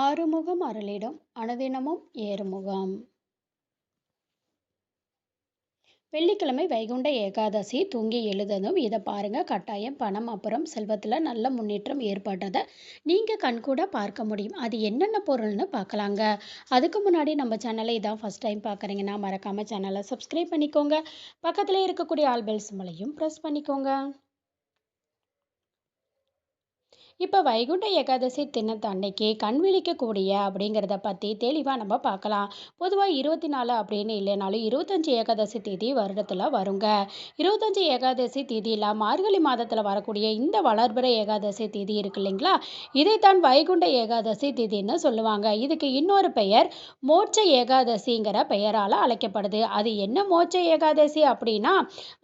ஆறுமுகம் அருளிடம் அனுதினமும் ஏறுமுகம். வெள்ளிக்கிழமை வைகுண்ட ஏகாதசி தூங்கி எழுததும் இதை பாருங்கள் கட்டாயம் பணம் அப்புறம் செல்வத்தில் நல்ல முன்னேற்றம் ஏற்படுறதை நீங்கள் கண்கூட பார்க்க முடியும். அது என்னென்ன பொருள்னு பார்க்கலாங்க அதுக்கு முன்னாடி நம்ம சேனலை இதான் ஃபஸ்ட் டைம் பார்க்குறீங்கன்னா மறக்காமல் சேனலை சப்ஸ்கிரைப் பண்ணிக்கோங்க. பக்கத்தில் இருக்கக்கூடிய ஆல் பெல் ப்ரெஸ் பண்ணிக்கோங்க. இப்போ வைகுண்ட ஏகாதசி தினத்து அன்னைக்கு கண் விழிக்கக்கூடிய அப்படிங்கிறத பற்றி தெளிவாக நம்ம பார்க்கலாம். பொதுவாக இருபத்தி நாலு அப்படின்னு இல்லைனாலும் இருபத்தஞ்சி ஏகாதசி தேதி வருடத்தில் வருங்க. இருபத்தஞ்சி ஏகாதசி தேதியில் மார்கழி மாதத்தில் வரக்கூடிய இந்த வளர்பிற ஏகாதசி தேதி இருக்கு இல்லைங்களா? இதைத்தான் வைகுண்ட ஏகாதசி தேதின்னு சொல்லுவாங்க. இதுக்கு இன்னொரு பெயர் மோட்ச ஏகாதசிங்கிற பெயரால் அழைக்கப்படுது. அது என்ன மோட்ச ஏகாதசி அப்படின்னா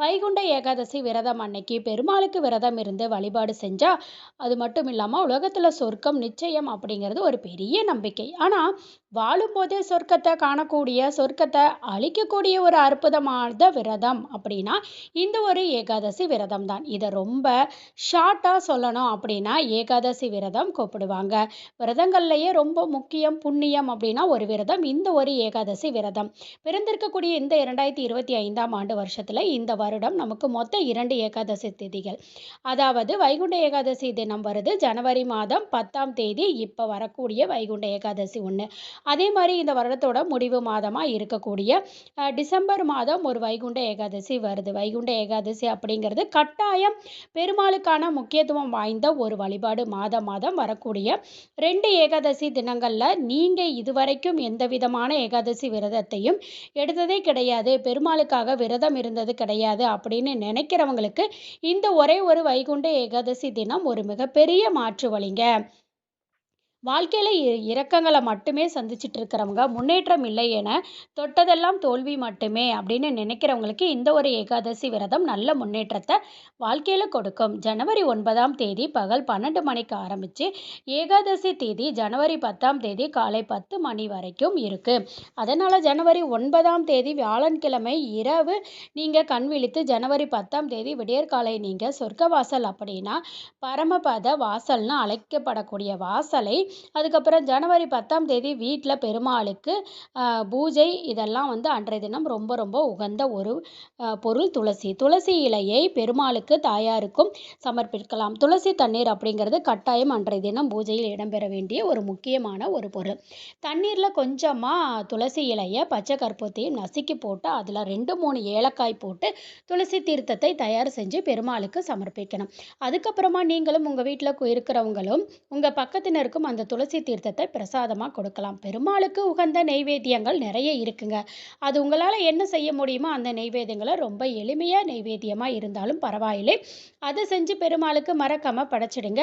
வைகுண்ட ஏகாதசி விரதம் அன்னைக்கு பெருமாளுக்கு விரதம் இருந்து வழிபாடு செஞ்சால் அது மட்டும் மட்டும் இல்லாமல் உலகத்தில் சொர்க்கம் நிச்சயம் அப்படிங்கிறது ஒரு பெரிய நம்பிக்கை. ஆனால் வாழும்போதே சொர்க்கத்தை காணக்கூடிய சொர்க்கத்தை அழிக்கக்கூடிய ஒரு அற்புதமான விரதம் அப்படின்னா இந்த ஒரு ஏகாதசி விரதம் தான். இதை ரொம்ப ஷார்ட்டாக சொல்லணும் அப்படின்னா ஏகாதசி விரதம் கூப்பிடுவாங்க. விரதங்கள்லையே ரொம்ப முக்கியம் புண்ணியம் அப்படின்னா ஒரு விரதம் இந்த ஒரு ஏகாதசி விரதம். பிறந்திருக்கக்கூடிய இந்த இரண்டாயிரத்தி இருபத்தி ஐந்தாம் ஆண்டு வருஷத்தில் இந்த வருடம் நமக்கு மொத்த இரண்டு ஏகாதசி திதிகள். அதாவது வைகுண்ட ஏகாதசி தினம் வருது ஜனவரி மாதம் பத்தாம் தேதி இப்போ வரக்கூடிய வைகுண்ட ஏகாதசி ஒன்று அதே மாதிரி இந்த வருடத்தோட முடிவு மாதமாக இருக்கக்கூடிய டிசம்பர் மாதம் ஒரு வைகுண்ட ஏகாதசி வருது. வைகுண்ட ஏகாதசி அப்படிங்கிறது கட்டாயம் பெருமாளுக்கான முக்கியத்துவம் வாய்ந்த ஒரு வழிபாடு மாதம் மாதம் வரக்கூடிய ரெண்டு ஏகாதசி தினங்களில் நீங்கள் இதுவரைக்கும் எந்த விதமான ஏகாதசி விரதத்தையும் எடுத்ததே கிடையாது. பெருமாளுக்காக விரதம் இருந்தது கிடையாது அப்படின்னு நினைக்கிறவங்களுக்கு இந்த ஒரே ஒரு வைகுண்ட ஏகாதசி தினம் ஒரு மிகப்பெரிய மாற்று வழிங்க. வாழ்க்கையில் இறக்கங்களை மட்டுமே சந்திச்சுட்டு இருக்கிறவங்க முன்னேற்றம் இல்லை என தொட்டதெல்லாம் தோல்வி மட்டுமே அப்படின்னு நினைக்கிறவங்களுக்கு இந்த ஒரு ஏகாதசி விரதம் நல்ல முன்னேற்றத்தை வாழ்க்கையில் கொடுக்கும். ஜனவரி ஒன்பதாம் தேதி பகல் பன்னெண்டு மணிக்கு ஆரம்பித்து ஏகாதசி தேதி ஜனவரி பத்தாம் தேதி காலை பத்து மணி வரைக்கும் இருக்குது அதனால் ஜனவரி ஒன்பதாம் தேதி வியாழன்கிழமை இரவு நீங்கள் கண் விழித்து ஜனவரி பத்தாம் தேதி விடியற்காலை நீங்கள் சொர்க்க வாசல் அப்படின்னா பரமபத வாசல்னு அழைக்கப்படக்கூடிய வாசலை அதுக்கப்புறம் ஜனவரி பத்தாம் தேதி வீட்டில் பெருமாளுக்கு பூஜை இதெல்லாம் வந்து அன்றைய தினம் ரொம்ப ரொம்ப உகந்த ஒரு பொருள் துளசி. துளசி இலையை பெருமாளுக்கு தாயாருக்கும் சமர்ப்பிக்கலாம். துளசி தண்ணீர் அப்படிங்கிறது கட்டாயம் அன்றைய தினம் பூஜையில் இடம்பெற வேண்டிய ஒரு முக்கியமான ஒரு பொருள். தண்ணீரில் கொஞ்சமாக துளசி இலையை பச்சை கற்பூரத்தையும் நசுக்கி போட்டு அதில் ரெண்டு மூணு ஏலக்காய் போட்டு துளசி தீர்த்தத்தை தயார் செஞ்சு பெருமாளுக்கு சமர்ப்பிக்கணும். அதுக்கப்புறமா நீங்களும் உங்கள் வீட்டில் இருக்கிறவங்களும் உங்கள் பக்கத்தினருக்கும் அந்த அந்த துளசி தீர்த்தத்தை பிரசாதமாக கொடுக்கலாம். பெருமாளுக்கு உகந்த நெய்வேத்தியங்கள் நிறைய இருக்குங்க. அது உங்களால் என்ன செய்ய முடியுமோ அந்த நெய்வேத்தியங்களை ரொம்ப எளிமையாக நெய்வேத்தியமாக இருந்தாலும் பரவாயில்லை. அதை செஞ்சு பெருமாளுக்கு மறக்காமல் படைச்சிடுங்க.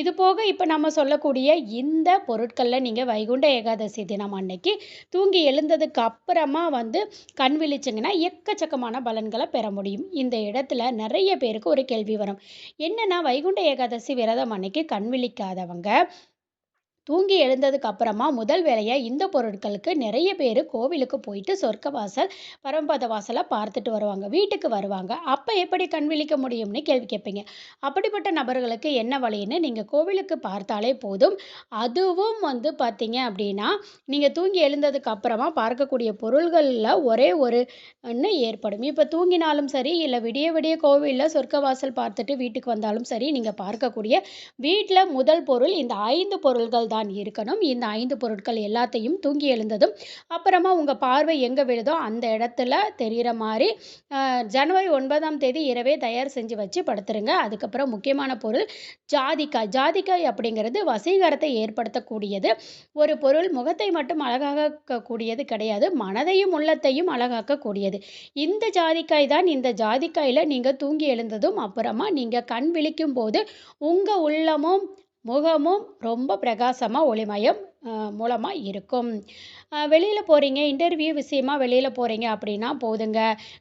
இது போக இப்போ நம்ம சொல்லக்கூடிய இந்த பொருட்களில் நீங்கள் வைகுண்ட ஏகாதசி தினம் அன்னைக்கு தூங்கி எழுந்ததுக்கு அப்புறமா வந்து கண் விழிச்சிங்கன்னா எக்கச்சக்கமான பலன்களை பெற முடியும். இந்த இடத்துல நிறைய பேருக்கு ஒரு கேள்வி வரும். என்னன்னா வைகுண்ட ஏகாதசி விரதம் அன்னைக்கு கண் விழிக்காதவங்க தூங்கி எழுந்ததுக்கு அப்புறமா முதல் வேலையை இந்த பொருட்களுக்கு நிறைய பேர் கோவிலுக்கு போயிட்டு சொர்க்க வாசல் பரம்பத வாசலை பார்த்துட்டு வருவாங்க. வீட்டுக்கு வருவாங்க. அப்போ எப்படி கண் விழிக்க முடியும்னு கேள்வி கேட்பீங்க. அப்படிப்பட்ட நபர்களுக்கு என்ன வழின்னு நீங்கள் கோவிலுக்கு பார்த்தாலே போதும். அதுவும் வந்து பார்த்தீங்க அப்படின்னா நீங்கள் தூங்கி எழுந்ததுக்கு அப்புறமா பார்க்கக்கூடிய பொருள்களில் ஒரே ஒரு ஒன்று ஏற்படும். இப்போ தூங்கினாலும் சரி இல்லை விடிய விடிய கோவிலில் சொர்க்க வாசல் பார்த்துட்டு வீட்டுக்கு வந்தாலும் சரி நீங்கள் பார்க்கக்கூடிய வீட்டில் முதல் பொருள் இந்த ஐந்து பொருள்கள் தான் இருக்கணும். இந்த ஐந்து பொருட்கள் எல்லாத்தையும் தூங்கி எழுந்ததும் அப்புறமா உங்கள் பார்வை எங்கே விழுதோ அந்த இடத்துல தெரிகிற மாதிரி ஜனவரி ஒன்பதாம் தேதி இரவே தயார் செஞ்சு வச்சு படுத்துருங்க. அதுக்கப்புறம் முக்கியமான பொருள் ஜாதிக்காய். ஜாதிக்காய் அப்படிங்கிறது வசீகரத்தை ஏற்படுத்தக்கூடியது. ஒரு பொருள் முகத்தை மட்டும் அழகாக்கக்கூடியது கிடையாது. மனதையும் உள்ளத்தையும் அழகாக்கக்கூடியது. இந்த ஜாதிக்காய் தான் இந்த ஜாதிக்காயில் நீங்கள் தூங்கி எழுந்ததும் அப்புறமா நீங்கள் கண் விழிக்கும் போது உங்கள் உள்ளமும் முகமும் ரொம்ப பிரகாசமாக ஒளிமயம் மூலமாக இருக்கும். வெளியில் போகிறீங்க இன்டர்வியூ விஷயமா வெளியில் போகிறீங்க அப்படின்னா போதுங்க.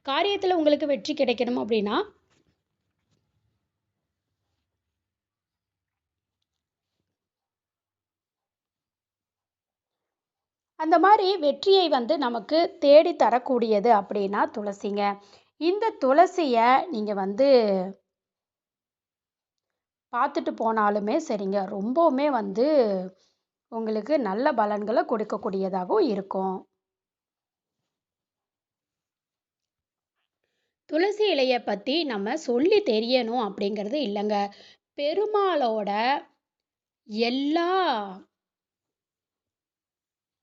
காரியத்தில் உங்களுக்கு வெற்றி கிடைக்கணும் அப்படின்னா அந்த மாதிரி வெற்றியை வந்து நமக்கு தேடி தரக்கூடியது அப்படின்னா துளசிங்க. இந்த துளசியை நீங்கள் வந்து பார்த்துட்டு போனாலுமே சரிங்க. ரொம்பவுமே வந்து உங்களுக்கு நல்ல பலன்களை கொடுக்கக்கூடியதாகவும் இருக்கும். துளசி இலையை பற்றி நம்ம சொல்லி தெரியணும் அப்படிங்கிறது இல்லைங்க. பெருமாளோட எல்லா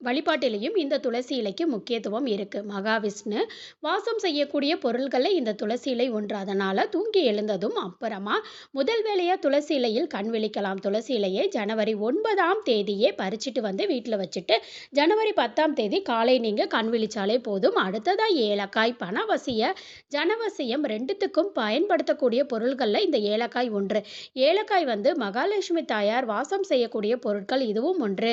வழிபாட்டிலையும் இந்த துளசி இலைக்கு முக்கியத்துவம் இருக்கு. மகாவிஷ்ணு வாசம் செய்யக்கூடிய பொருள்களில் இந்த துளசி இலை ஒன்று. அதனால தூங்கி எழுந்ததும் அப்புறமா முதல் வேலையா துளசி இலையில் கண் விழிக்கலாம். துளசி இலையை ஜனவரி ஒன்பதாம் தேதியே பறிச்சிட்டு வந்து வீட்டில் வச்சுட்டு ஜனவரி பத்தாம் தேதி காலை நீங்கள் கண் விழிச்சாலே போதும். அடுத்ததா ஏலக்காய் பணவசிய ஜனவசியம் ரெண்டுத்துக்கும் பயன்படுத்தக்கூடிய பொருள்களில் இந்த ஏலக்காய் ஒன்று. ஏலக்காய் வந்து மகாலட்சுமி தாயார் வாசம் செய்யக்கூடிய பொருட்கள் இதுவும் ஒன்று.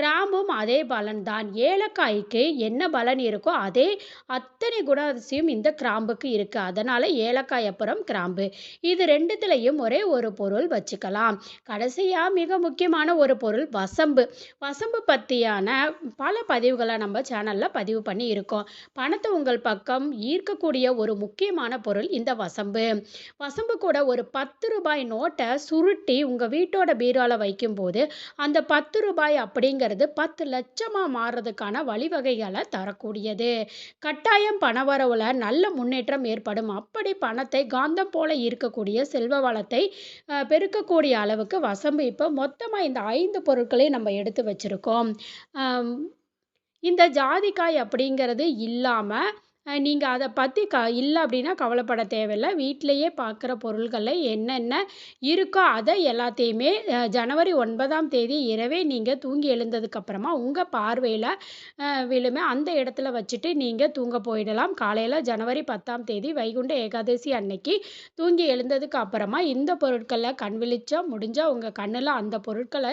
கிராம்பும் அதே பலன்தான். ஏலக்காய்க்கு என்ன பலன் இருக்கோ அதே அத்தனை குணாதிசயம் இந்த கிராம்புக்கு இருக்கு. அதனால ஏலக்காய் அப்புறம் கிராம்பு. இது ரெண்டுத்துலையும் ஒரே ஒரு பொருள் வச்சுக்கலாம். கடைசியா மிக முக்கியமான ஒரு பொருள் வசம்பு. வசம்பு பற்றியான பல பதிவுகளை நம்ம சேனல்ல பதிவு பண்ணி இருக்கோம். பணத்தை உங்கள் பக்கம் ஈர்க்கக்கூடிய ஒரு முக்கியமான பொருள் இந்த வசம்பு. வசம்பு கூட ஒரு பத்து ரூபாய் நோட்டை சுருட்டி உங்க வீட்டோட பீரோல வைக்கும்போது அந்த பத்து ரூபாய் அப்படிங்கிறது பத்து லட்சம் மாறுறதுக்கான வழிவகைகளை தரக்கூடியது. கட்டாயம் பணவரவில் நல்ல முன்னேற்றம் ஏற்படும். அப்படி பணத்தை காந்தம் போல ஈர்க்கக்கூடிய செல்வ வளத்தை பெருக்கக்கூடிய அளவுக்கு வசம்பு இப்போ மொத்தமாக இந்த ஐந்து பொருட்களையும் நம்ம எடுத்து வச்சிருக்கோம். இந்த ஜாதிக்காய் அப்படிங்கிறது இல்லாமல் நீங்கள் அதை பற்றி க இல்லை அப்படின்னா கவலைப்பட தேவையில்லை. வீட்டிலையே பார்க்குற பொருள்களில் என்னென்ன இருக்கோ அதை எல்லாத்தையுமே ஜனவரி ஒன்பதாம் தேதி இரவே நீங்கள் தூங்கி எழுந்ததுக்கப்புறமா உங்கள் பார்வையில் விழுமே அந்த இடத்துல வச்சுட்டு நீங்கள் தூங்க போயிடலாம். காலையில் ஜனவரி பத்தாம் தேதி வைகுண்ட ஏகாதசி அன்னைக்கு தூங்கி எழுந்ததுக்கு அப்புறமா இந்த பொருட்களை கண் விழிச்சா முடிஞ்சால் உங்கள் கண்ணில் அந்த பொருட்களை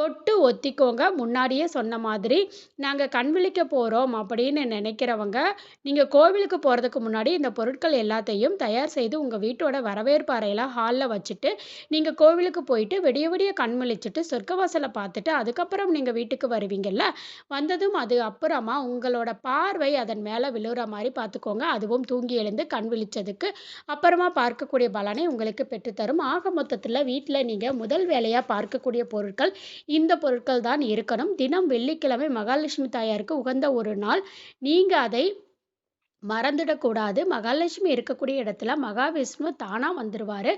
தொட்டு ஒத்திக்கோங்க. முன்னாடியே சொன்ன மாதிரி நாங்கள் கண் விழிக்க போகிறோம் அப்படின்னு நினைக்கிறவங்க நீங்கள் கோவிலுக்கு போகிறதுக்கு முன்னாடி இந்த பொருட்கள் எல்லாத்தையும் தயார் செய்து உங்கள் வீட்டோட வரவேற்பு அறையில் ஹாலில் வச்சுட்டு நீங்கள் கோவிலுக்கு போயிட்டு விடிய விடிய கண்மொழிச்சிட்டு சொர்க்கவாசலை பார்த்துட்டு அதுக்கப்புறம் நீங்கள் வீட்டுக்கு வருவீங்கல்ல? வந்ததும் அது அப்புறமா உங்களோட பார்வை அதன் மேலே விழுற மாதிரி பார்த்துக்கோங்க. அதுவும் தூங்கி எழுந்து கண் விழிச்சதுக்கு அப்புறமா பார்க்கக்கூடிய பலனை உங்களுக்கு பெற்றுத்தரும் ஆக மொத்தத்தில் வீட்டில் நீங்கள் முதல் வேலையாக பார்க்கக்கூடிய பொருட்கள் இந்த பொருட்கள் தான் இருக்கணும். தினம் வெள்ளிக்கிழமை மகாலட்சுமி தாயாருக்கு உகந்த ஒரு நாள். நீங்கள் அதை மறந்துடக்கூடாது. மகாலட்சுமி இருக்கக்கூடிய இடத்துல மகாவிஷ்ணு தானாக வந்துடுவார்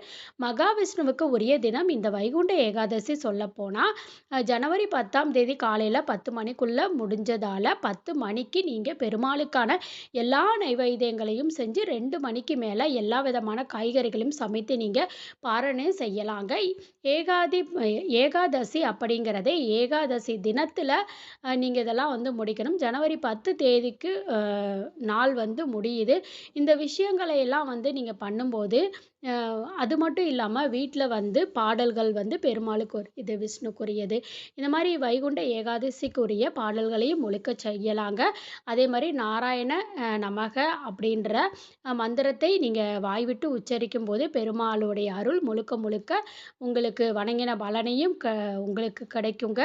மகாவிஷ்ணுவுக்கு உரிய தினம் இந்த வைகுண்ட ஏகாதசி சொல்லப்போனால் ஜனவரி பத்தாம் தேதி காலையில் பத்து மணிக்குள்ளே முடிஞ்சதால் பத்து மணிக்கு நீங்கள் பெருமாளுக்கான எல்லா நைவேத்தியங்களையும் செஞ்சு ரெண்டு மணிக்கு மேலே எல்லா விதமான காய்கறிகளையும் சமைத்து நீங்கள் பாரணை செய்யலாங்க. ஏகாதி ஏகாதசி அப்படிங்கிறதே ஏகாதசி தினத்தில் நீங்கள் இதெல்லாம் வந்து முடிக்கணும். ஜனவரி பத்து தேதிக்கு நாள் வந்து முடியுது. இந்த விஷயங்களை எல்லாம் வந்து நீங்கள் பண்ணும்போது அது மட்டும் இல்லாமல் வீட்டில் வந்து பாடல்கள் வந்து பெருமாளுக்கு இது விஷ்ணுக்குரியது. இந்த மாதிரி வைகுண்ட ஏகாதசிக்குரிய பாடல்களையும் முழுக்க செய்யலாங்க. அதே மாதிரி நாராயண நமக அப்படின்ற மந்திரத்தை நீங்கள் வாய்விட்டு உச்சரிக்கும் போது பெருமாளுடைய அருள் முழுக்க முழுக்க உங்களுக்கு வணங்கின பலனையும் க உங்களுக்கு கிடைக்குங்க.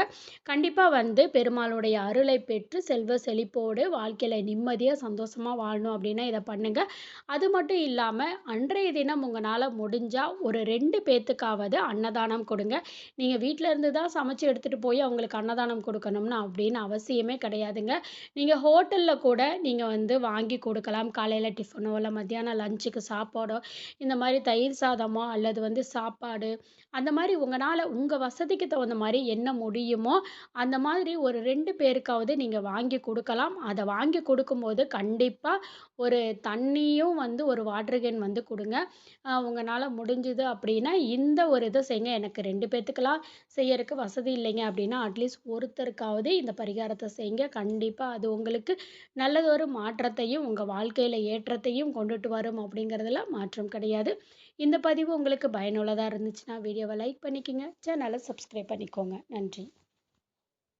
கண்டிப்பாக வந்து பெருமாளுடைய அருளை பெற்று செல்வ செழிப்போடு வாழ்க்கையில் நிம்மதியாக சந்தோஷமாக வாழணும் அப்படின்னா இதை பண்ணுங்கள் அது மட்டும் இல்லாமல் அன்றைய தினம் உங்கள் உங்களால் முடிஞ்சால் ஒரு ரெண்டு பேத்துக்காவது அன்னதானம் கொடுங்க. நீங்கள் வீட்டில் இருந்து தான் சமைச்சு எடுத்துகிட்டு போய் அவங்களுக்கு அன்னதானம் கொடுக்கணும்னு அப்படின்னு அவசியமே கிடையாதுங்க. நீங்கள் ஹோட்டலில் கூட நீங்கள் வந்து வாங்கி கொடுக்கலாம். காலையில் டிஃபனோ இல்லை மத்தியானம் லஞ்சுக்கு சாப்பாடோ இந்த மாதிரி தயிர் சாதமோ அல்லது வந்து சாப்பாடு அந்த மாதிரி உங்களால் உங்கள் வசதிக்கு தகுந்த மாதிரி என்ன முடியுமோ அந்த மாதிரி ஒரு ரெண்டு பேருக்காவது நீங்கள் வாங்கி கொடுக்கலாம். அதை வாங்கி கொடுக்கும்போது கண்டிப்பாக ஒரு தண்ணியும் வந்து ஒரு வாட்டர் கேன் வந்து கொடுங்க. உங்களால் முடிஞ்சுது அப்படின்னா இந்த ஒரு இதை செய்யுங்க. எனக்கு ரெண்டு பேர்த்துக்கெல்லாம் செய்யறதுக்கு வசதி இல்லைங்க அப்படின்னா அட்லீஸ்ட் ஒருத்தருக்காவது இந்த பரிகாரத்தை செய்யுங்க. கண்டிப்பாக அது உங்களுக்கு நல்லதொரு மாற்றத்தையும் உங்கள் வாழ்க்கையில் ஏற்றத்தையும் கொண்டுட்டு வரும் அப்படிங்கிறதுல மாற்றம் கிடையாது. இந்த பதிவு உங்களுக்கு பயனுள்ளதாக இருந்துச்சுன்னா வீடியோவை லைக் பண்ணிக்கோங்க. சேனலை சப்ஸ்கிரைப் பண்ணிக்கோங்க. நன்றி.